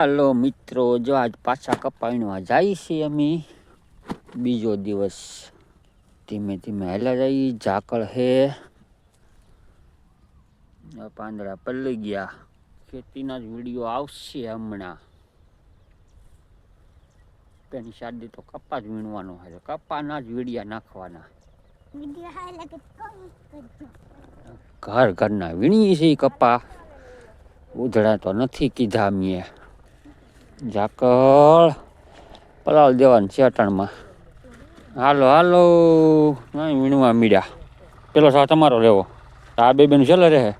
હાલો મિત્રો જો આજ પાછા કપાઈમાં જાય છે અમે. બીજો દિવસ ધીમે ધીમે હેલા જઈ ઝાકળ હે. પાંદડા પલ્લી ગયા. ખેતીના જ વીડિયો આવશે હમણાં. તેની શાદી તો કપા જ વીણવાનો છે. કપાના જ વીડિયા નાખવાના. ઘર ઘરના વીણીએ છીએ કપા. ઉધડા તો નથી કીધા મેં ઝાકળ. પલાળ દેવાનું છે અટાણમાં. હાલો હાલો. નહીં વીણવા મીડ્યા. પેલો સાથે તમારો લેવો આ બે બેન છેલ્લે રહે.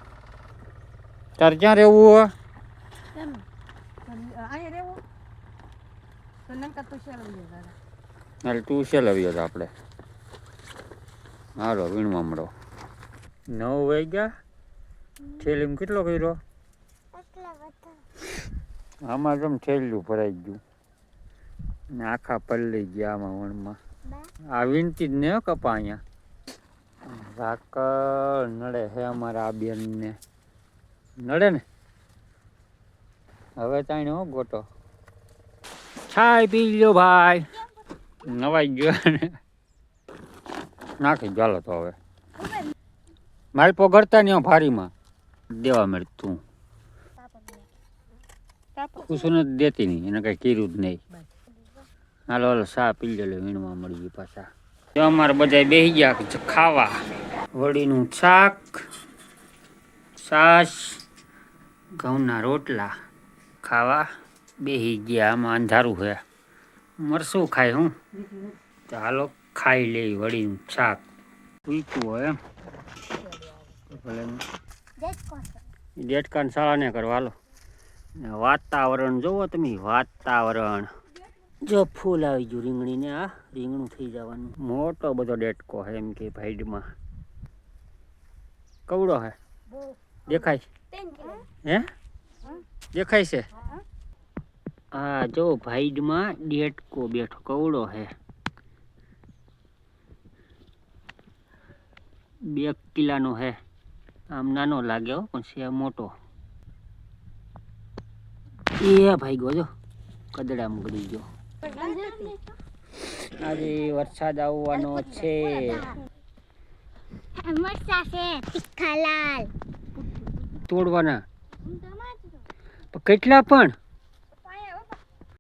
તારે ક્યાં રહેવું હે? કેમ અહીંયા રહેવું? તો નંકા તો ચાલો દાદા હાલ તું છેલ્લે આવ્યો હતો આપણે. હાલો વીણવા મળો. નવ વાગ્યા. થેલીમ કેટલો કર્યો? આમાં જેમ થેલું ભરાઈ ગયું? ને આખા પલ્લી ગયા આમાં વણમાં. આ વિનતી જ ને કપા અહીંયા? ઝાકળ નડે હે અમારા આ બેનને. નડે ને? હવે તાણે હો ગોટો. છાય પી લ્યો ભાઈ. નવાઈ ગયો ને. નાખી ચાલો તો હવે. મારી પોગડતા નહીં ફારીમાં દેવા મળે તું. નથી દેતી નહીં એને કઈ કર્યું જ નહીં. હાલો હાલો સા પી લે વીણવા મળી ગઈ પાછા. જો અમારે બધા બેસી ગયા ખાવા. વડીનું શાક છાશ ઘઉંના રોટલા. ખાવા. બેસી ગયા આમાં અંધારું છે મરશું ખાય હું? તો હાલો ખાઈ લે વડીનું શાક. પૂછતું હોય એમ. ભલે. ડેટકાન શાળા ને કરવા હાલો. વાતાવરણ જોવો તમે વાતાવરણ. જો ફૂલ આવી ગયું રીંગણીને આ રીંગણું થઈ જવાનું. મોટો બધો ડેટકો હે એમ કે ભાઈડમાં. કવડો હે? દેખાય? હે? દેખાય છે? હા જો ભાઈડમાં ડેટકો બેઠો કવડો હે. બે કિલાનો હે. આમ નાનો લાગે હો પણ છે મોટો. એ ભાઈ ગયો જો. કદડા ગળી ગયો. આજે વરસાદ આવવાનો છે. તોડવાના. કેટલા પણ?